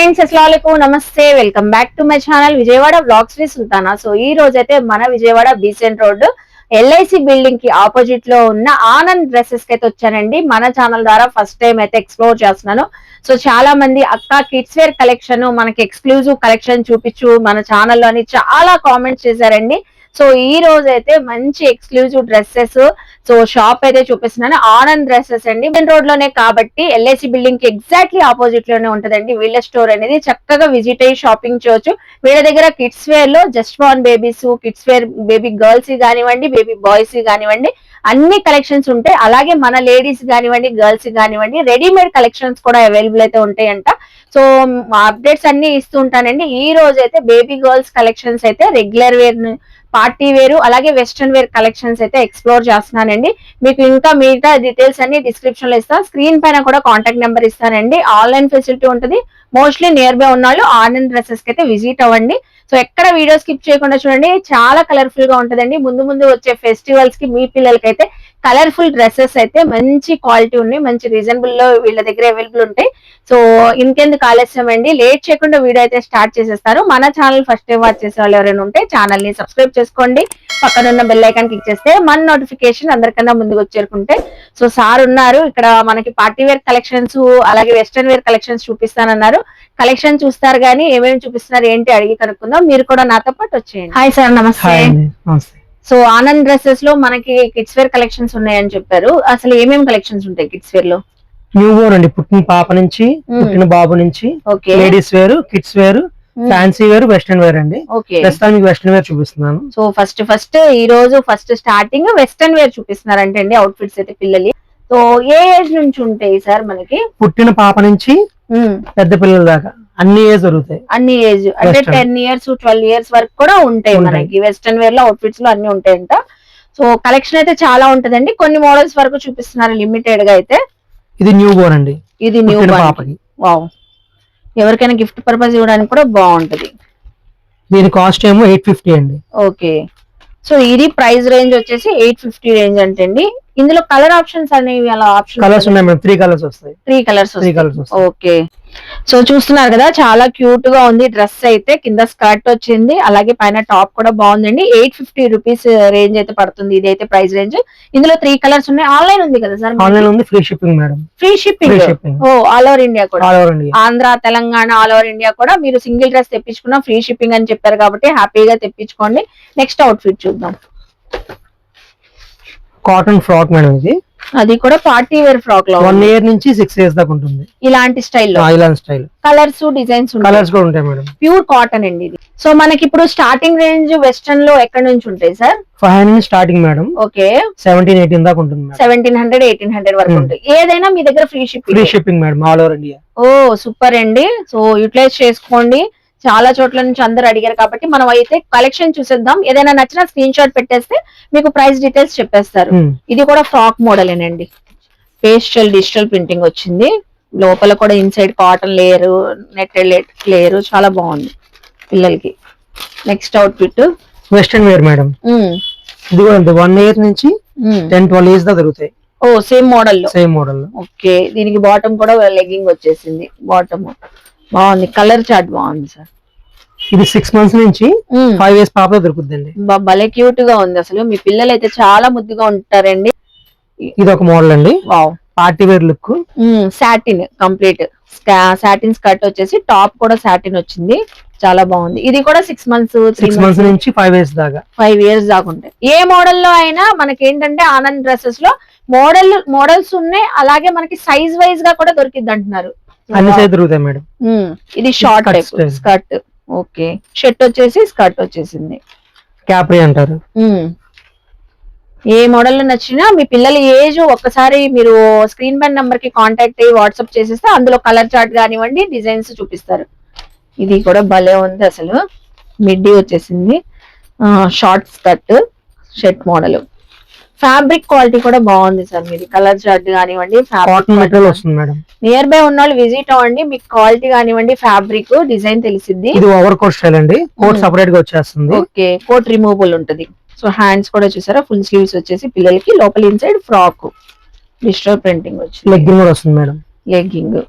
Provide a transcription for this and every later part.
Friends అస్సలం నమస్తే welcome back to my channel Vijayawada blogs V Sultana. So ఈ రోజు అయితే మన విజయవాడ బీసెంట్ రోడ్ ఎల్ఐసి బిల్డింగ్కి ఆపోజిట్లో ఉన్న ఆనంద్ డ్రెస్సెస్కి అయితే వచ్చానండి. మన ఛానల్ ద్వారా ఫస్ట్ టైం అయితే ఎక్స్ప్లోర్ చేస్తున్నాను. సో చాలా మంది అక్క కిడ్స్ వేర్ కలెక్షన్ మనకి ఎక్స్క్లూజివ్ కలెక్షన్ చూపించు మన ఛానల్లో అని చాలా కామెంట్స్ చేశారండి. సో ఈ రోజు అయితే మంచి ఎక్స్క్లూజివ్ డ్రెస్సెస్ సో షాప్ అయితే చూపిస్తున్నాను. ఆనంద్ డ్రెస్సెస్ అండి. మెయిన్ రోడ్లోనే కాబట్టి ఎల్ఐసి బిల్డింగ్కి ఎగ్జాక్ట్లీ ఆపోజిట్లోనే ఉంటదండి. వీళ్ళ స్టోర్ అనేది చక్కగా విజిట్ అయ్యి షాపింగ్ చేయొచ్చు. వీళ్ళ దగ్గర kids వేర్లో just born babies kids wear baby girls కానివ్వండి బేబీ బాయ్స్ కానివ్వండి అన్ని కలెక్షన్స్ ఉంటాయి. అలాగే మన లేడీస్ కానివ్వండి గర్ల్స్ కానివ్వండి రెడీమేడ్ కలెక్షన్స్ కూడా అవైలబుల్ అయితే ఉంటాయంట. సో అప్డేట్స్ అన్ని ఇస్తూ ఉంటానండి. ఈ రోజు అయితే బేబీ గర్ల్స్ కలెక్షన్స్ అయితే రెగ్యులర్ వేర్ పార్టీ వేరు అలాగే వెస్ట్రన్ వేర్ కలెక్షన్స్ అయితే ఎక్స్ప్లోర్ చేస్తున్నానండి. మీకు ఇంకా మిగతా డీటెయిల్స్ అన్ని డిస్క్రిప్షన్లో ఇస్తాను. స్క్రీన్ పైన కూడా కాంటాక్ట్ నెంబర్ ఇస్తానండి. ఆన్లైన్ ఫెసిలిటీ ఉంటుంది. మోస్ట్లీ నియర్ బై ఉన్న వాళ్ళు డ్రెస్సెస్కి అయితే విజిట్ అవ్వండి. సో ఎక్కడ వీడియో స్కిప్ చేయకుండా చూడండి. చాలా కలర్ఫుల్గా ఉంటుందండి. ముందు ముందు వచ్చే ఫెస్టివల్స్కి మీ పిల్లలకైతే కలర్ఫుల్ డ్రెస్సెస్ అయితే మంచి క్వాలిటీ ఉన్నాయి మంచి రీజనబుల్లో వీళ్ళ దగ్గర అవైలబుల్ ఉంటాయి. సో ఇంకెందుకు ఆలస్యం అండి? లేట్ చేయకుండా వీడియో అయితే స్టార్ట్ చేసేస్తారు. మన ఛానల్ ఫస్ట్ టైం వాచ్ చేసే వాళ్ళు ఎవరైనా ఉంటే ఛానల్ని సబ్స్క్రైబ్ చేసుకోండి. పక్కన ఉన్న బెల్ ఐకాన్ క్లిక్ చేస్తే మన నోటిఫికేషన్ అందరికన్నా ముందుకు వచ్చేరుకుంటే. సో సార్ ఉన్నారు. ఇక్కడ మనకి పార్టీ వేర్ కలెక్షన్స్ అలాగే వెస్ట్రన్ వేర్ కలెక్షన్స్ చూపిస్తానన్నారు. కలెక్షన్ చూస్తారు కానీ ఏమేమి చూపిస్తున్నారు ఏంటి అడిగి కనుక్కుందాం. మీరు కూడా నాతో పాటు వచ్చేయండి. హాయ్ సార్ నమస్తే. హాయ్ అండి నమస్తే. సో ఆనంద్ డ్రెస్సెస్లో మనకి కిడ్స్ వేర్ కలెక్షన్స్ ఉన్నాయని చెప్పారు. అసలు ఏమేమి కలెక్షన్స్ ఉంటాయి కిడ్స్ వేర్లో? న్యూ బోర్న్ అండి పుట్టిన పాప నుంచి. పుట్టిన బాబు నుంచి ladies wear kids wear fancy wear western wear అండి. ప్రస్తుతానికి వెస్ట్రన్ వేర్ చూపిస్తున్నాను. సో ఫస్ట్ ఫస్ట్ ఈ రోజు ఫస్ట్ స్టార్టింగ్ వెస్టర్న్ వేర్ చూపిస్తున్నారంటే అండి అవుట్ఫిట్స్ అయితే పిల్లలు సో ఏ ఏజ్ నుంచి ఉంటాయి సార్ మనకి? పుట్టిన పాప నుంచి పెద్ద పిల్లల దాకా. అన్ని ఏజ్ దొరుకుతాయి అన్ని ఏజ్ అంటే. టెన్ ఇయర్స్ ట్వెల్వ్ ఇయర్స్ వరకు కూడా ఉంటాయి. మనకి. వెస్టర్న్ వేర్లో అవుట్ఫిట్స్లో అన్ని ఉంటాయంట. సో కలెక్షన్ అయితే చాలా ఉంటదండి. కొన్ని మోడల్స్ వరకు చూపిస్తున్నారు లిమిటెడ్గా అయితే. ఇది న్యూ బోర్న్ అండి. ఇది న్యూ పాపకి. వావ్ ఎవరికైనా గిఫ్ట్ పర్పస్ ఇవ్వడానికి కూడా బాగుంటది. దీని కాస్ట్ ఏమో ఎయిట్ ఫిఫ్టీ అండి. ఓకే సో ఇది ప్రైస్ రేంజ్ వచ్చేసి ఎయిట్ ఫిఫ్టీ రేంజ్ అంటే అండి ఇందులో కలర్ ఆప్షన్స్ అనేవి అలా కలర్స్ ఆప్షన్ ఉన్నాయి మేడం త్రీ కలర్స్ వస్తాయి. Three colours three colours okay so చూస్తున్నారు కదా చాలా క్యూట్గా ఉంది డ్రెస్ అయితే. కింద స్కర్ట్ వచ్చింది అలాగే పైన టాప్ కూడా బాగుందండి. ఎయిట్ ఫిఫ్టీ రూపీస్ రేంజ్ అయితే పడుతుంది ఇది అయితే ప్రైస్ రేంజ్ ఇందులో త్రీ కలర్స్ ఉన్నాయి. ఆన్లైన్ ఉంది కదా సార్ ఆన్లైన్ ఉంది free shipping madam free shipping. Oh all over India కూడా. All over India Andhra Telangana all over India కూడా మీరు సింగిల్ డ్రెస్ తెప్పించుకున్న ఫ్రీ షిప్పింగ్ అని చెప్పారు కాబట్టి హ్యాపీగా తెప్పించుకోండి. నెక్స్ట్ అవుట్ఫిట్ చూద్దాం. కాటన్ ఫ్రాక్ మేడం ఇది. అది కూడా పార్టీ వేర్ ఫ్రాక్లో వన్ ఇయర్ నుంచి సిక్స్ ఇయర్స్ దాకా ఉంటుంది. ఇలాంటి స్టైల్లో island style colours designs colours కూడా ఉంటాయి మేడం. ప్యూర్ కాటన్ అండి ఇది. సో మనకి ఇప్పుడు స్టార్టింగ్ రేంజ్ వెస్టర్న్లో ఎక్కడ నుంచి ఉంటాయి sir five hundred starting madam. Okay seventeen eighteen దాకా ఉంటుంది సెవెంటీన్ హండ్రెడ్ ఎయిటీన్ హండ్రెడ్ వరకు Hmm. ఉంటాయి. ఏదైనా మీ దగ్గర free free shipping shipping madam all over India oh super అండి. సో యూటిలైజ్ చేసుకోండి. చాలా చోట్ల నుంచి అందరు అడిగారు కాబట్టి మనం అయితే కలెక్షన్ చూసేద్దాం. ఏదైనా నచ్చిన స్క్రీన్ షాట్ పెట్టేస్తే మీకు ప్రైస్ డీటెయిల్స్ చెప్పేస్తారు. ఇది కూడా ఫ్రాక్ మోడల్ ఏనండి. పేస్టల్ డిజిటల్ ప్రింటింగ్ వచ్చింది. లోపల కూడా inside cotton layer netted layer చాలా బాగుంది పిల్లలకి. Next outfit western wear madam ఇది కూడా వన్ ఇయర్ నుంచి టెన్ ట్వెల్వ్ ఇయర్స్ దాకా దొరుకుతాయి. ఓ సేమ్ మోడల్లో. సేమ్ మోడల్ ఓకే దీనికి బాటమ్ కూడా లెగ్గింగ్ వచ్చేసింది. బాటమ్ బాగుంది. కలర్ చార్ట్ బాగుంది సార్. ఇది సిక్స్ మంత్స్ నుంచి ఫైవ్ ఇయర్స్ పాప దొరుకుతుందండి. భలే క్యూట్గా ఉంది అసలు. మీ పిల్లలు అయితే చాలా ముద్దుగా ఉంటారండి. ఇది ఒక మోడల్ అండి. Party wear look satin complete satin skirt వచ్చేసి టాప్ కూడా సాటిన్ వచ్చింది. చాలా బాగుంది. ఇది కూడా సిక్స్ మంత్స్ సిక్స్ మంత్స్ నుంచి ఫైవ్ ఇయర్స్ దాకా. ఫైవ్ ఇయర్స్ దాకా ఉంటాయి. ఏ మోడల్లో అయినా మనకి ఏంటంటే ఆనంద్ డ్రెస్సెస్లో మోడల్ మోడల్స్ ఉన్నాయి. అలాగే మనకి సైజ్ వైజ్గా కూడా దొరికిద్ది అంటున్నారు. అన్ని సైజ్ దొరుకుతాయి మేడం. ఇది short type. Skirt. Okay. Shirt వచ్చేసి స్కర్ట్ వచ్చేసింది. క్యాప్రీ అంటారు. ఏ మోడల్ నచ్చినా మీ పిల్లల ఏజ్ ఒక్కసారి మీరు స్క్రీన్ పైన నంబర్కి కాంటాక్ట్ అయ్యి వాట్సాప్ చేసేస్తే అందులో కలర్ చార్ట్ కానివ్వండి డిజైన్స్ చూపిస్తారు. ఇది కూడా భలే ఉంది అసలు. మిడ్డీ వచ్చేసింది. Short skirt shirt model. Fabric quality కూడా బాగుంది సార్ మీది. కలర్ చార్ట్ కానివ్వండి కాటన్ మెటీరియల్ ఫ్యాబ్రిక్ వస్తుంది మేడం. నియర్ బై ఉన్న వాళ్ళు విజిట్ అవ్వండి మీకు క్వాలిటీ కానివ్వండి ఫ్యాబ్రిక్ డిజైన్ తెలిసిద్ది. ఇది ఓవర్ కోట్ స్టైల్ అండి. Coat Hmm. సపరేట్గా వచ్చేస్తుంది. ఓకే కోట్ రిమూవబుల్ ఉంటది. సో హ్యాండ్స్ కూడా చూసారా? ఫుల్ స్లీవ్స్ వచ్చేసి పిల్లలకి లోపల ఇన్సైడ్ ఫ్రాక్ డిజిటల్ ప్రింటింగ్ వచ్చింది లెగ్గింగ్ కూడా వస్తుంది మేడం. లెగ్గింగ్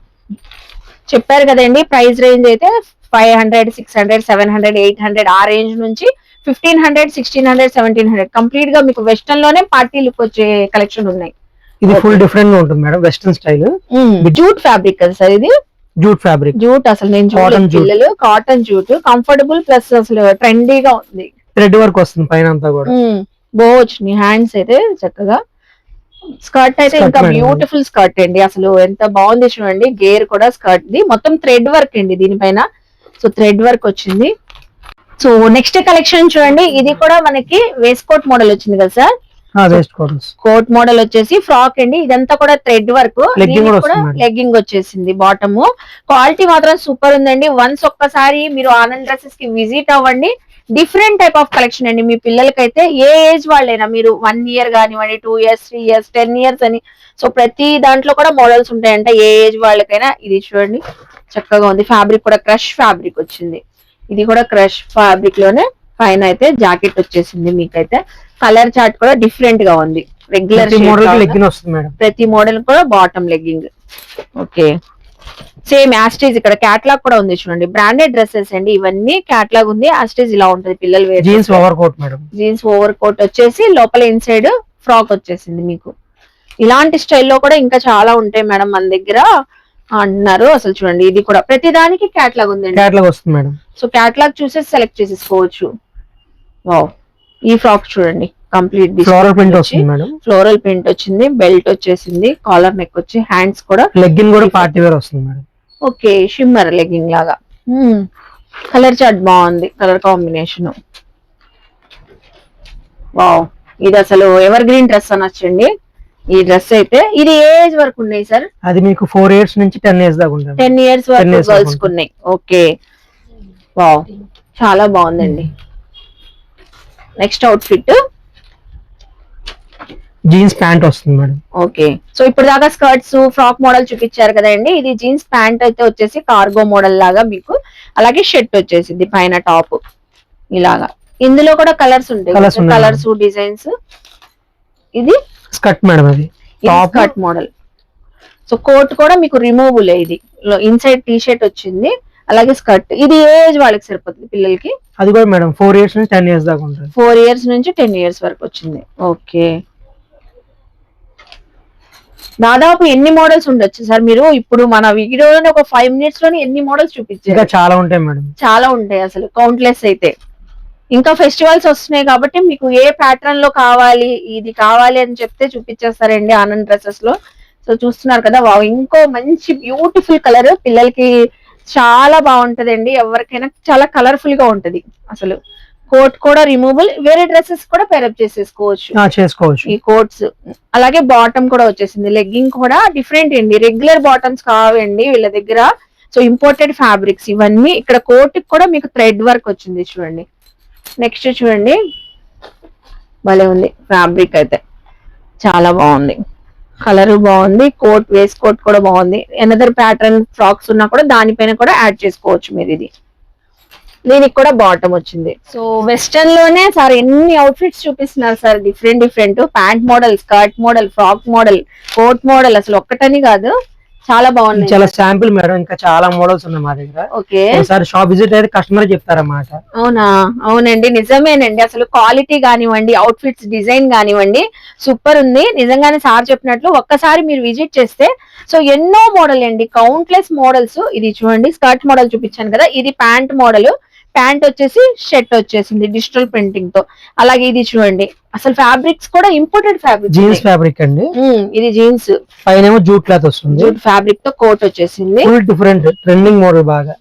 చెప్పారు కదండి ప్రైస్ రేంజ్ అయితే five hundred six hundred seven hundred eight hundred ఆ రేంజ్ నుంచి fifteen hundred sixteen hundred seventeen hundred. కంప్లీట్గా మీకు వెస్టర్న్లోనే పార్టీ లుక్ వచ్చే కలెక్షన్ ఉన్నాయి. ఇది ఫుల్ డిఫరెంట్గా ఉంటుంది madam western style. Jute fabric కదా సార్ ఇది? Jute fabric. జూట్ అసలు నేను jute. పిల్లలు కాటన్ జూట్. కంఫర్టబుల్ ప్లస్ అసలు ట్రెండీగా ఉంది. థ్రెడ్ వర్క్ వస్తుంది పైన అంతా కూడా. బాగా వచ్చినాయి హ్యాండ్స్ అయితే చక్కగా. స్కర్ట్ అయితే ఇంకా. బ్యూటిఫుల్ స్కర్ట్ అండి. అసలు ఎంత బాగుంది చూడండి. గేర్ కూడా స్కర్ట్ ది. మొత్తం థ్రెడ్ వర్క్ అండి దీనిపైన. సో థ్రెడ్ వర్క్ వచ్చింది. సో నెక్స్ట్ కలెక్షన్ చూడండి. ఇది కూడా మనకి వేస్ట్ కోట్ మోడల్ వచ్చింది కదా సార్? కోట్ మోడల్ వచ్చేసి ఫ్రాక్ అండి. ఇదంతా కూడా థ్రెడ్ వర్క్ కూడా. లెగ్గింగ్ వచ్చేసింది బాటమ్ క్వాలిటీ మాత్రం సూపర్ ఉందండి. వన్స్ ఒక్కసారి మీరు ఆనంద్ డ్రెస్సెస్కి విజిట్ అవ్వండి. డిఫరెంట్ టైప్ ఆఫ్ కలెక్షన్ అండి. మీ పిల్లలకైతే ఏ ఏజ్ వాళ్ళైనా మీరు వన్ ఇయర్ కానివ్వండి two years three years ten years అని. సో ప్రతి దాంట్లో కూడా మోడల్స్ ఉంటాయంట. ఏ ఏజ్ వాళ్ళకైనా. ఇది చూడండి. చక్కగా ఉంది. ఫ్యాబ్రిక్ కూడా క్రష్ ఫ్యాబ్రిక్ వచ్చింది. ఇది కూడా క్రష్ ఫ్యాబ్రిక్లోనే పైన అయితే జాకెట్ వచ్చేసింది మీకైతే. కలర్ చార్ట్ కూడా డిఫరెంట్గా ఉంది. రెగ్యులర్ ప్రతి మోడల్ కూడా బాటమ్ లెగ్గింగ్ ఓకే సేమ్ యాస్టేజ్ ఇక్కడ క్యాట్లాగ్ కూడా ఉంది చూడండి. బ్రాండెడ్ డ్రెస్సెస్ అండి. ఇవన్నీ క్యాట్లాగ్ ఉంది. యాస్టేజ్ ఇలా ఉంటది పిల్లలు wear jeans overcoat madam. Jeans overcoat వచ్చేసి లోపల ఇన్సైడ్ ఫ్రాక్ వచ్చేసింది మీకు. ఇలాంటి స్టైల్లో కూడా ఇంకా చాలా ఉంటాయి మేడం మన దగ్గర. అంటున్నారు అసలు చూడండి. ఇది కూడా ప్రతి దానికి క్యాట్లాగ్ ఉందండి. క్యాట్లాగ్ వస్తుంది మేడం. సో క్యాట్లాగ్ చూసేసి సెలెక్ట్ చేసేసుకోవచ్చు. వావ్ ఈ ఫ్రాక్ చూడండి. కంప్లీట్ ఫ్లోరల్ ప్రింట్ వస్తుంది మేడం. ఫ్లోరల్ ప్రింట్ వచ్చింది. బెల్ట్ వచ్చేసింది. కాలర్ నెక్ వచ్చి హ్యాండ్స్ కూడా లెగ్గిన్ కూడా పార్టీ వేర్ వస్తుంది మేడం. ఓకే షిమ్మర్ లెగ్గింగ్ లాగా. కలర్ చార్ట్ బాగుంది. కలర్ కాంబినేషన్ వావ్ ఇది అసలు ఎవర్ గ్రీన్ డ్రెస్ అనొచ్చండి ఈ డ్రెస్ అయితే ఇది ఏ ఏజ్ వరకు ఉన్నాయి సార్ అది మీకు ఫోర్ ఇయర్స్ నుంచి టెన్ ఇయర్స్ దాకా ఉంటుంది టెన్ ఇయర్స్ 10 వరకు years వరకు గర్ల్స్ ఉన్నాయి. ఓకే వావ్ చాలా బాగుందండి. Next outfit jeans pant వస్తుంది మేడం. ఓకే సో ఇప్పుడు దాకా స్కర్ట్స్ ఫ్రాక్ మోడల్ చూపించారు కదండి. ఇది జీన్స్ ప్యాంట్ అయితే వచ్చేసి కార్గో మోడల్ లాగా మీకు. అలాగే షర్ట్ వచ్చేసింది పైన టాప్ ఇలాగా. ఇందులో కూడా కలర్స్ ఉంటాయి. కలర్స్ డిజైన్స్ ఇది? స్కర్ట్ మేడం అది. Top skirt model so coat కూడా మీకు రిమూవబుల్ ఇది. ఇన్సైడ్ టీ షర్ట్ వచ్చింది. అలాగే స్కర్ట్. ఇది ఏజ్ వాళ్ళకి సరిపోతుంది పిల్లలకి? అది కూడా మేడం ఫోర్ ఇయర్స్ నుంచి టెన్ ఇయర్స్ దాకా ఉంటుంది. ఫోర్ ఇయర్స్ నుంచి టెన్ ఇయర్స్ వరకు వచ్చింది. ఓకే. దాదాపు ఎన్ని మోడల్స్ ఉండొచ్చు సార్? మీరు ఇప్పుడు మన వీడియోలోనే ఒక ఫైవ్ మినిట్స్లోనే ఎన్ని మోడల్స్ ఇంకా చూపించారు చాలా ఉంటాయి మేడం. చాలా ఉంటాయి అసలు కౌంట్లెస్ అయితే. ఇంకా ఫెస్టివల్స్ వస్తున్నాయి కాబట్టి మీకు ఏ ప్యాటర్న్లో కావాలి ఇది కావాలి అని చెప్తే చూపించేస్తారండి ఆనంద్ డ్రెస్సెస్లో. సో చూస్తున్నారు కదా వావ్ ఇంకో మంచి బ్యూటిఫుల్ కలర్ పిల్లలకి చాలా బాగుంటదండి. ఎవరికైనా చాలా కలర్ఫుల్గా ఉంటది. అసలు కోట్ కూడా రిమూవబుల్ వేరే డ్రెస్సెస్ కూడా పేరప్ చేసేసుకోవచ్చు. చేసుకోవచ్చు. ఈ కోట్స్ అలాగే బాటమ్ కూడా వచ్చేసింది. లెగ్గింగ్ కూడా డిఫరెంట్ అండి. రెగ్యులర్ బాటమ్స్ కావండి వీళ్ళ దగ్గర. సో ఇంపోర్టెడ్ ఫ్యాబ్రిక్స్ ఇవన్నీ ఇక్కడ కోట్ కూడా మీకు థ్రెడ్ వర్క్ వచ్చింది చూడండి. నెక్స్ట్ చూడండి. భలే ఉంది. ఫ్యాబ్రిక్ అయితే. చాలా బాగుంది. కలర్ బాగుంది కోట్ వేస్ కోట్ కూడా బాగుంది. ఎనదర్ ప్యాటర్న్ ఫ్రాక్స్ ఉన్నా కూడా దానిపైన కూడా యాడ్ చేసుకోవచ్చు మీరు ఇది. దీనికి కూడా బాటమ్ వచ్చింది. సో వెస్టర్న్లోనే సార్ ఎన్ని అవుట్ఫిట్స్ చూపిస్తున్నారు sir? Different different pant model skirt model frock model coat model అసలు ఒక్కటని కాదు. చాలా బాగున్నాయి. చాలా శాంపిల్ మేడం ఇంకా చాలా మోడల్స్ ఉన్నాయి మా దగ్గర. ఓకే. ఒకసారి షాప్ విజిట్ అయితే కస్టమర్ చెప్తారన్నమాట. అవునా? అవునండి నిజమేనండి. అసలు క్వాలిటీ కానివ్వండి అవుట్ఫిట్స్ డిజైన్ కానివ్వండి సూపర్ ఉంది. నిజంగానే సార్ చెప్పినట్లు ఒక్కసారి మీరు విజిట్ చేస్తే సో ఎన్నో మోడల్ అండి కౌంట్లెస్ మోడల్స్ ఇది చూడండి స్కర్ట్ మోడల్ చూపించాను కదా. ఇది ప్యాంట్ మోడల్ ప్యాంట్ వచ్చేసి షర్ట్ వచ్చేసింది డిజిటల్ ప్రింటింగ్తో. అలాగే ఇది చూడండి. అసలు ఫ్యాబ్రిక్స్ కూడా ఇంపోర్టెడ్ ఫ్యాబ్రిక్ జీన్స్ ఫ్యాబ్రిక్ అండి. ఇది జీన్స్. పైన ఏమో జూట్ క్లాత్ వస్తుంది. జూట్ ఫ్యాబ్రిక్తో కోట్ వచ్చేసింది. ఫుల్ డిఫరెంట్ ట్రెండింగ్ మోడల్ బాగా.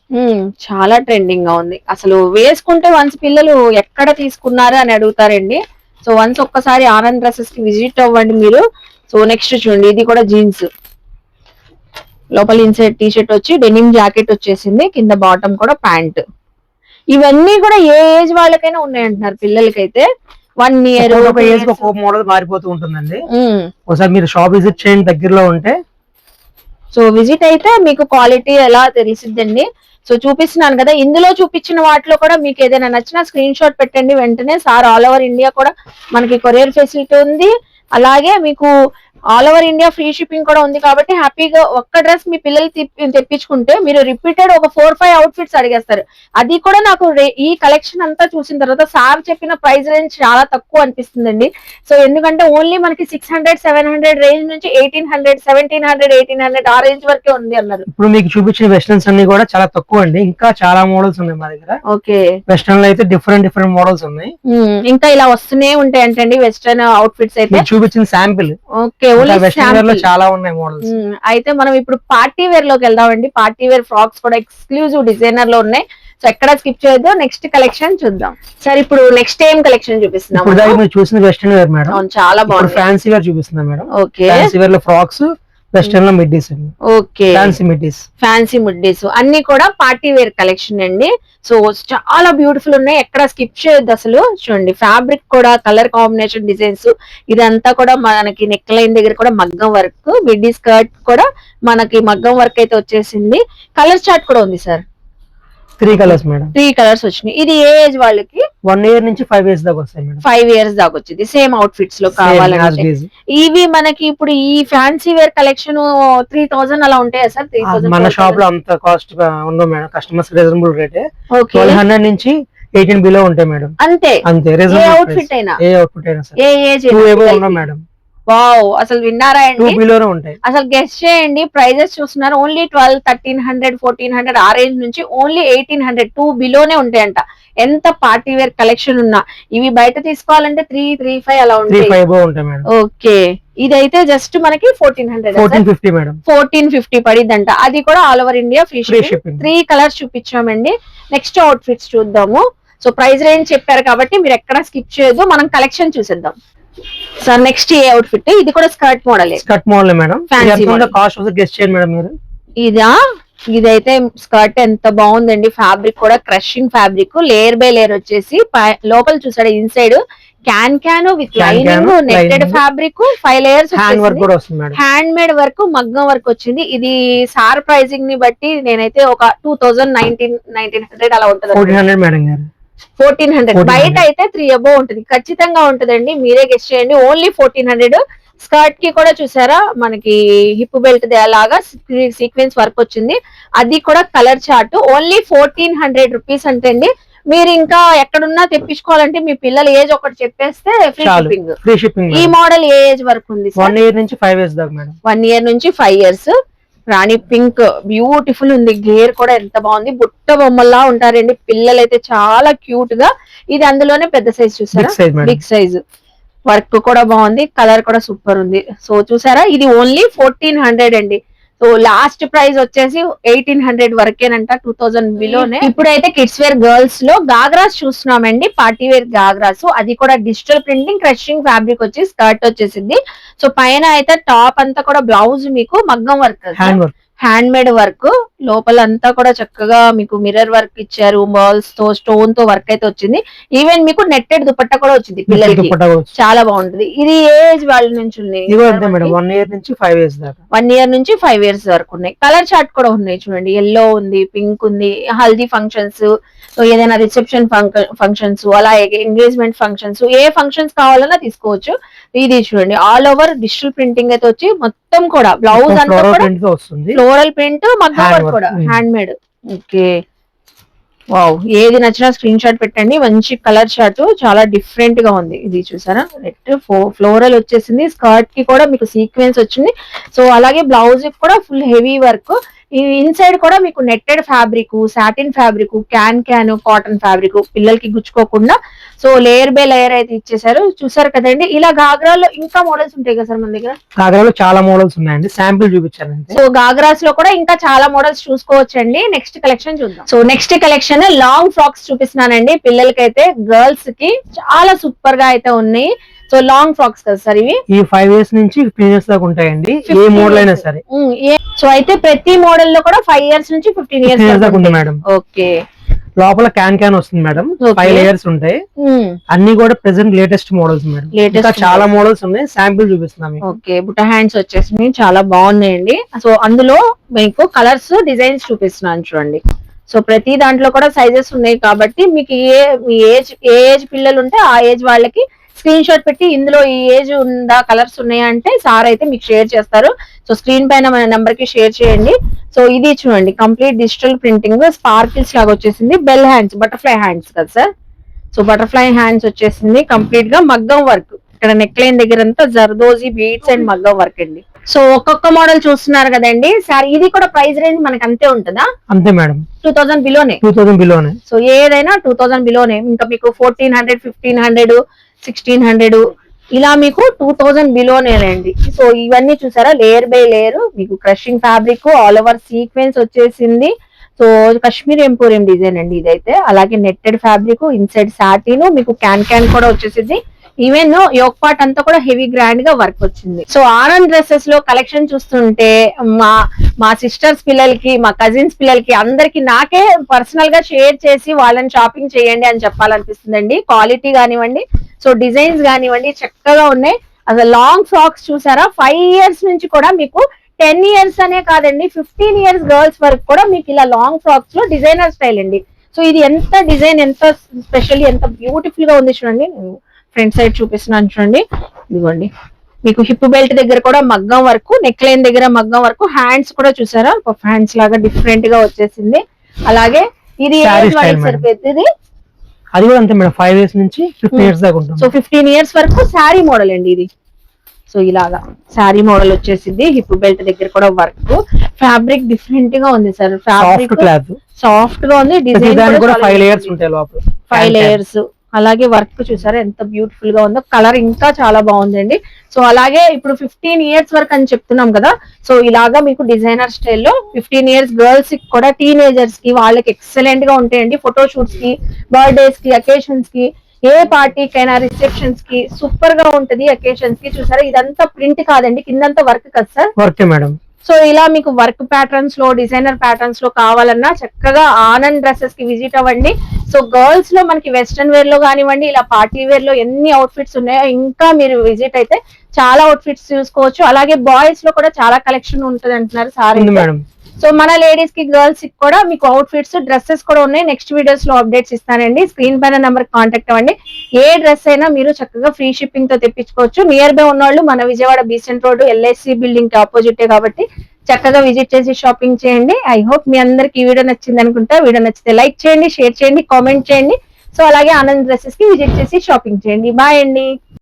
చాలా ట్రెండింగ్గా ఉంది. అసలు వేసుకుంటే వన్స్ పిల్లలు ఎక్కడ తీసుకున్నారు అని అడుగుతారండి. సో వన్స్ ఒక్కసారి ఆనంద్ డ్రెస్సెస్కి విజిట్ అవ్వండి మీరు. సో నెక్స్ట్ చూడండి ఇది కూడా జీన్స్. లోపల ఇన్సైడ్ టీ షర్ట్ వచ్చి డెనిమ్ జాకెట్ వచ్చేసింది. కింద బాటమ్ కూడా ప్యాంట్. ఇవన్నీ కూడా ఏ ఏజ్ వాళ్ళకైనా ఉన్నాయంటున్నారు పిల్లలకైతే. వన్ ఇయర్ ఒక ఏజ్ ఒక మోడల్ మారిపోతూ ఉంటుందండి. ఒకసారి మీరు షాప్ విజిట్ చేయండి దగ్గరలో ఉంటే. సో విజిట్ అయితే మీకు క్వాలిటీ ఎలా తెలిసిద్దండి. సో చూపిస్తున్నాను కదా ఇందులో చూపించిన వాటిలో కూడా మీకు ఏదైనా నచ్చిన స్క్రీన్ షాట్ పెట్టండి వెంటనే. సార్ ఆల్ ఓవర్ ఇండియా కూడా మనకి కొరియర్ ఫెసిలిటీ ఉంది. అలాగే మీకు all over India free shipping కూడా ఉంది కాబట్టి హ్యాపీగా ఒక్క డ్రెస్ మీ పిల్లలు తిప్పి- తెప్పించుకుంటే మీరు రిపీటెడ్ ఒక ఫోర్ ఫైవ్ అవుట్ఫిట్స్ అడిగేస్తారు. అది కూడా నాకు ఈ కలెక్షన్ అంతా చూసిన తర్వాత సార్ చెప్పిన ప్రైస్ రేంజ్ చాలా తక్కువ అనిపిస్తుందండి. సో ఎందుకంటే ఓన్లీ మనకి six hundred seven hundred range నుంచి eighteen hundred seventeen hundred eighteen hundred ఆ రేంజ్ వరకే ఉంది అన్నారు. ఇప్పుడు మీకు చూపించిన వెస్టర్న్స్ అన్ని కూడా చాలా తక్కువ అండి. ఇంకా చాలా మోడల్స్ ఉన్నాయి మా దగ్గర. ఓకే. వెస్టర్న్లో అయితే డిఫరెంట్ డిఫరెంట్ మోడల్స్ ఉన్నాయి. ఇంకా ఇలా వస్తూనే ఉంటాయి అంటండి వెస్టర్న్ అవుట్ఫిట్స్ అయితే. చూపించిన శాంపిల్. ఓకే. ఓన్లీ చాలా ఉన్నాయి మోడల్స్. అయితే మనం ఇప్పుడు పార్టీ వేర్లోకి వెళ్దామండి. పార్టీ వేర్ ఫ్రాక్స్ కూడా ఎక్స్క్లూజివ్ డిజైనర్లో ఉన్నాయి. సో ఎక్కడ స్కిప్ చేయొద్దు నెక్స్ట్ కలెక్షన్ చూద్దాం. సార్ ఇప్పుడు నెక్స్ట్ ఏం కలెక్షన్ చూపిస్తున్నాం చూసిన వెస్టర్న్ వేర్ మేడం చాలా బాగుంది. ఫ్యాన్సీ వేర్ చూపిస్తున్నా మేడం ఓకే ఫ్యాన్సీ వేర్లో frocks వెస్టర్న్లో middies okay fancy middies fancy middies అన్ని కూడా పార్టీ వేర్ కలెక్షన్ అండి. సో చాలా బ్యూటిఫుల్ ఉన్నాయి. ఎక్కడ స్కిప్ చేయొద్దు అసలు. చూడండి ఫ్యాబ్రిక్ కూడా కలర్ కాంబినేషన్ డిజైన్స్ ఇదంతా కూడా మనకి నెక్ లైన్ దగ్గర కూడా మగ్గం వర్క్ మిడ్డీ స్కర్ట్ కూడా మనకి మగ్గం వర్క్ అయితే వచ్చేసింది. కలర్ చార్ట్ కూడా ఉంది sir three colours madam three colours వచ్చినాయి. ఇది ఏ ఏజ్ వాళ్ళకి? వన్ ఇయర్ నుంచి ఫైవ్ ఇయర్స్ దాకా వస్తాయి మేడం ఫైవ్ ఇయర్స్ దాకా వచ్చింది. సేమ్ అవుట్ఫిట్స్లో కావాలంటే. ఇవి మనకి ఇప్పుడు ఈ fancy wear collection three thousand అలా ఉంటాయా సార్? త్రీ మన షాప్లో అంత కాస్ట్ ఉండవు మేడం కస్టమర్స్ రీజనబుల్ రేటే ఓకే ట్వెల్వ్ హండ్రెడ్ నుంచి ఎయిటీన్ బిలో ఉంటాయి మేడం అంతే. అంతే ఏ రీజనబుల్ అవుట్ఫిట్ అయినా. ఏ అవుట్పుట్ అయినా సరే. ఏ ఏజ్ టూ ఉన్నాం మేడం వావ్ అసలు విన్నారా అండి? ఉంటాయి. అసలు గెస్ట్ చేయండి ప్రైజెస్ చూస్తున్నారు. Only twelve thirteen hundred fourteen hundred ఆ రేంజ్ నుంచి ఓన్లీ ఎయిటీన్ హండ్రెడ్ టూ బిలోనే ఉంటాయంట. ఎంత పార్టీ వేర్ కలెక్షన్ ఉన్నా. ఇవి బయట తీసుకోవాలంటే త్రీ త్రీ ఫైవ్ అలా ఉంటాయి. ఓకే. ఇదైతే జస్ట్ మనకి ఫోర్టీన్ హండ్రెడ్ ఫోర్టీన్ ఫిఫ్టీ పడిద్దంట. అది కూడా all over India free shipping three colours చూపించామండి. Next outfits చూద్దాము. సో ప్రైస్ రేంజ్ చెప్పారు కాబట్టి మీరు ఎక్కడ స్కిప్ చేయొద్దు. మనం కలెక్షన్ చూసేద్దాం. సార్ నెక్స్ట్ ఏ అవుట్ ఫిట్ ఇది కూడా skirt model skirt model madam. Cost guess చేయండి మేడం మీరు? ఇదా? ఇదైతే స్కర్ట్ ఎంత బాగుందండి. ఫ్యాబ్రిక్ కూడా crushing fabric layer by layer వచ్చేసి లోపల చూసాడు inside can can with lining netted. Fabric five layers hand work కూడా వస్తుంది మేడం హ్యాండ్ మేడ్ వర్క్ మగ్గం వర్క్ వచ్చింది. ఇది సార్ ప్రైజింగ్ని బట్టి నేనైతే ఒక two thousand nineteen nineteen hundred అలా ఉంటుంది ఫోర్టీన్ హండ్రెడ్. మేడం గారు ఫోర్టీన్ హండ్రెడ్. 1400. బయట అయితే త్రీ అబో ఉంటుంది. ఖచ్చితంగా ఉంటుందండి. మీరే గెస్ట్ చేయండి. Only fourteen hundred. స్కర్ట్కి కూడా చూసారా? మనకి హిప్ బెల్ట్ లాగా సీక్వెన్స్ వర్క్ వచ్చింది. అది కూడా colour chart only fourteen hundred rupees అంటే అండి మీరు ఇంకా ఎక్కడున్నా తెప్పించుకోవాలంటే మీ పిల్లల ఏజ్ ఒకటి చెప్పేస్తే ఫ్రీ. షిప్పింగ్ ఫ్రీ షిప్పింగ్ ఈ మోడల్ ఏ ఏజ్ వరకు ఉంది వన్ ఇయర్ నుంచి ఫైవ్ ఇయర్స్ దాకా మేడం. వన్ ఇయర్ నుంచి ఫైవ్ ఇయర్స్ రాణి పింక్ బ్యూటిఫుల్ ఉంది. గేర్ కూడా ఎంత బాగుంది. బుట్ట బొమ్మల్లా ఉంటారండి. పిల్లలు అయితే చాలా క్యూట్గా. ఇది అందులోనే పెద్ద సైజ్ చూసారా? Big size madam big size work కూడా బాగుంది. కలర్ కూడా సూపర్ ఉంది. సో చూసారా? ఇది ఓన్లీ ఫోర్టీన్ హండ్రెడ్ అండి. సో లాస్ట్ ప్రైస్ వచ్చేసి ఎయిటీన్ హండ్రెడ్ వరకేనంట టూ థౌసండ్ బిలోనే. ఇప్పుడైతే కిడ్స్ వేర్ గర్ల్స్లో గాగ్రాస్ చూస్తున్నామండి పార్టీ వేర్ గాగ్రాస్ అది కూడా డిజిటల్ ప్రింటింగ్ క్రషింగ్ ఫ్యాబ్రిక్ వచ్చి స్కర్ట్ వచ్చేసింది. సో పైన అయితే టాప్ అంతా కూడా బ్లౌజ్ మీకు మగ్గం work. Hand work hand made work లోపల అంతా కూడా చక్కగా మీకు మిర్రర్ వర్క్ ఇచ్చారు బాల్స్తో స్టోన్తో వర్క్ అయితే వచ్చింది. ఈవెన్ మీకు నెట్టెడ్ దుపట్టా కూడా వచ్చింది పిల్లలకి. చాలా బాగుంటుంది. ఇది ఏజ్ వాళ్ళ నుంచి వన్ ఇయర్ నుంచి ఫైవ్ ఇయర్స్ దాకా. వన్ ఇయర్ నుంచి ఫైవ్ ఇయర్స్ వరకు ఉన్నాయి. కలర్ చార్ట్ కూడా ఉన్నాయి చూడండి. ఎల్లో ఉంది పింక్ ఉంది హల్దీ ఫంక్షన్స్ ఏదైనా రిసెప్షన్ ఫంక్షన్స్ అలాగే ఎంగేజ్మెంట్ ఫంక్షన్స్ ఏ ఫంక్షన్స్ కావాలన్నా తీసుకోవచ్చు. ఇది చూడండి ఆల్ ఓవర్ డిజిటల్ ప్రింటింగ్ అయితే వచ్చి మొత్తం కూడా బ్లౌజ్ అంతా ఫ్లోరల్ ప్రింట్ వస్తుంది. ఫ్లోరల్ మగ్గం. కూడా. హ్యాండ్ మేడ్ ఓకే వావ్ ఏది నచ్చినా స్క్రీన్ షాట్ పెట్టండి. మంచి కలర్ షాట్ చాలా డిఫరెంట్గా ఉంది. ఇది చూసారా? రెడ్ ఫ్లోరల్ వచ్చేసింది. స్కర్ట్కి కూడా మీకు సీక్వెన్స్ వచ్చింది. సో అలాగే బ్లౌజ్ కూడా ఫుల్ హెవీ వర్క్ ఇన్సైడ్ కూడా మీకు netted fabric satin fabric can can cotton fabric పిల్లలకి గుచ్చుకోకుండా. సో లేయర్ బై లేయర్ అయితే ఇచ్చేసారు చూసారు కదండి ఇలా గాగ్రాలో ఇంకా మోడల్స్ ఉంటాయి కదా సార్ మన దగ్గర? కాకరలో చాలా మోడల్స్ ఉన్నాయండి. శాంపిల్ చూపించాను అంతే సో గాగ్రాస్లో కూడా ఇంకా చాలా మోడల్స్ చూసుకోవచ్చండి. నెక్స్ట్ కలెక్షన్ చూద్దాం. So next collection long frocks చూపిస్తున్నానండి. పిల్లలకైతే గర్ల్స్కి చాలా సూపర్గా అయితే ఉన్నాయి. సో లాంగ్ ఫ్రాక్స్ కదా సార్ ఇవి? ఈ ఫైవ్ ఇయర్స్ నుంచి ఫిఫ్టీన్ ఇయర్స్ దాకా ఉంటాయండి. ఏ 15 మోడల్ అయినా. సరే. సో అయితే ప్రతి మోడల్లో కూడా ఫైవ్ ఇయర్స్ నుంచి ఫిఫ్టీన్ ఇయర్స్ దాకా ఉంది మేడం. ఓకే. లోపల క్యాన్ క్యాన్ వస్తుంది మేడం. ఫైవ్ లేయర్స్ ఉంటాయి. అన్ని కూడా ప్రెసెంట్ లేటెస్ట్ మోడల్స్ మేడం. ఇంకా చాలా మోడల్స్ ఉన్నాయి. శాంపిల్ చూపిస్తున్నాం ఓకే. బుట్ట హ్యాండ్స్ వచ్చేసి చాలా బాగున్నాయండి. సో అందులో మీకు కలర్స్ డిజైన్స్ చూపిస్తున్నాను చూడండి. సో ప్రతి దాంట్లో కూడా సైజెస్ ఉన్నాయి కాబట్టి మీకు ఏ మీ ఏజ్ ఏ ఏజ్ పిల్లలు ఉంటే ఆ ఏజ్ వాళ్ళకి స్క్రీన్ షాట్ పెట్టి ఇందులో ఈ ఏజ్ ఉందా కలర్స్ ఉన్నాయా అంటే సార్ అయితే మీకు షేర్ చేస్తారు. సో స్క్రీన్ పైన మన నెంబర్కి షేర్ చేయండి. సో ఇది చూడండి కంప్లీట్ డిజిటల్ ప్రింటింగ్ స్పార్కిల్స్ లాగా వచ్చేసింది. బెల్ హ్యాండ్స్ బటర్ఫ్లై హ్యాండ్స్ కదా సార్? సో బటర్ఫ్లై హ్యాండ్స్ వచ్చేసింది కంప్లీట్గా మగ్గం వర్క్. ఇక్కడ నెక్ లైన్ దగ్గర అంతా జర్దోజీ బీట్స్ అండ్ మగ్గం వర్క్ అండి. సో ఒక్కొక్క మోడల్ చూస్తున్నారు కదండి. సార్ ఇది కూడా ప్రైస్ రేంజ్ మనకి అంతే ఉంటుందా? అంతే మేడం. టూ థౌసండ్ బిలోనే టూ థౌసండ్ బిలోనే సో ఏదైనా టూ థౌసండ్ బిలోనే ఇంకా మీకు fourteen hundred fifteen hundred sixteen hundred ఇలా మీకు టూ థౌసండ్ బిలోనేనండి సో ఇవన్నీ చూసారా? లేయర్ బై లేయర్ మీకు crushing fabric all over sequence వచ్చేసింది. సో కాశ్మీర్ ఎంపోరియం డిజైన్ అండి ఇదైతే. అలాగే నెట్టెడ్ ఫ్యాబ్రిక్ ఇన్సైడ్ సాటిన్ మీకు క్యాన్ క్యాన్ కూడా వచ్చేసింది. ఈవెన్ యోక్ పార్ట్ అంతా కూడా హెవీ గ్రాండ్గా వర్క్ వచ్చింది. సో ఆనంద్ డ్రెస్సెస్లో కలెక్షన్ చూస్తుంటే మా మా సిస్టర్స్ పిల్లలకి మా కజిన్స్ పిల్లలకి అందరికి నాకే పర్సనల్గా షేర్ చేసి వాళ్ళని షాపింగ్ చేయండి అని చెప్పాలనిపిస్తుందండి. క్వాలిటీ కానివ్వండి సో డిజైన్స్ కానివ్వండి చక్కగా ఉన్నాయి. అసలు లాంగ్ ఫ్రాక్స్ చూసారా? ఫైవ్ ఇయర్స్ నుంచి కూడా మీకు టెన్ ఇయర్స్ అనే కాదండి ఫిఫ్టీన్ ఇయర్స్ గర్ల్స్ వరకు కూడా మీకు ఇలా లాంగ్ ఫ్రాక్స్లో డిజైనర్ స్టైల్ అండి. సో ఇది ఎంత డిజైన్ ఎంత స్పెషల్లీ ఎంత బ్యూటిఫుల్గా ఉంది చూడండి. ఫ్రంట్ సైడ్ చూపిస్తున్నాను చూడండి. ఇదిగోండి. మీకు హిప్ బెల్ట్ దగ్గర కూడా మగ్గం వరకు నెక్ లైన్ దగ్గర మగ్గం వరకు హ్యాండ్స్ కూడా చూసారా? ఒక హ్యాండ్స్ లాగా డిఫరెంట్గా వచ్చేసింది. అలాగే ఇది. సరిపోతుంది అది కూడా అంతే మేడం ఫైవ్ ఇయర్స్ నుంచి ఫిఫ్టీన్ ఇయర్స్ దాకా ఉంటుంది. సో ఫిఫ్టీన్ ఇయర్స్ వరకు శారీ మోడల్ అండి ఇది. సో ఇలాగా శారీ మోడల్ వచ్చేసింది. హిప్ బెల్ట్ దగ్గర కూడా వర్క్. ఫ్యాబ్రిక్ డిఫరెంట్గా ఉంది సార్ ఫ్యాబ్రిక్ సాఫ్ట్గా ఉంది. డిజైన్ ఫైవ్ లేయర్స్ ఉంటాయి ఫైవ్ లేయర్స్ అలాగే వర్క్ చూసారా ఎంత బ్యూటిఫుల్గా ఉందో. కలర్ ఇంకా చాలా బాగుందండి. సో అలాగే ఇప్పుడు ఫిఫ్టీన్ ఇయర్స్ వరకు అని చెప్తున్నాం కదా. సో ఇలాగా మీకు డిజైనర్ స్టైల్లో ఫిఫ్టీన్ ఇయర్స్ గర్ల్స్కి కూడా టీనేజర్స్కి వాళ్ళకి ఎక్సలెంట్గా ఉంటాయండి. ఫోటోషూట్స్కి బర్త్డేస్కి అకేషన్స్కి ఏ పార్టీకైనా రిసెప్షన్స్కి సూపర్గా ఉంటది అకేషన్స్కి. చూసారా ఇదంతా ప్రింట్ కాదండి కిందంతా వర్క్ కదా సార్? Work madam. సో ఇలా మీకు వర్క్ ప్యాటర్న్స్లో డిజైనర్ ప్యాటర్న్స్లో కావాలన్నా చక్కగా ఆనంద్ డ్రెస్సెస్కి విజిట్ అవ్వండి. సో గర్ల్స్లో మనకి వెస్ట్రన్ వేర్లో కానివ్వండి ఇలా పార్టీ వేర్లో ఎన్ని అవుట్ఫిట్స్ ఉన్నాయో ఇంకా మీరు విజిట్ అయితే చాలా అవుట్ఫిట్స్ చూసుకోవచ్చు. అలాగే బాయ్స్లో కూడా చాలా కలెక్షన్ ఉంటుంది అంటున్నారు సార్ మేడం. సో మన లేడీస్కి గర్ల్స్కి కూడా మీకు అవుట్ఫిట్స్ డ్రెస్సెస్ కూడా ఉన్నాయి. నెక్స్ట్ వీడియోస్లో అప్డేట్స్ ఇస్తానండి. స్క్రీన్ పైన నెంబర్ కాంటాక్ట్ అవ్వండి. ఏ డ్రెస్ అయినా మీరు చక్కగా ఫ్రీ షిప్పింగ్తో తెప్పించుకోవచ్చు. నియర్ బై ఉన్నవాళ్ళు మన విజయవాడ బీసెంట్ రోడ్ ఎల్ఐసి బిల్డింగ్కి ఆపోజిట్ కాబట్టి చక్కగా విజిట్ చేసి షాపింగ్ చేయండి. ఐ హోప్ మీ అందరికి ఈ వీడియో నచ్చింది అనుకుంటా. వీడియో నచ్చితే లైక్ చేయండి షేర్ చేయండి కామెంట్ చేయండి. సో అలాగే ఆనంద్ డ్రెస్సెస్కి విజిట్ చేసి షాపింగ్ చేయండి. బాయ్ అండి.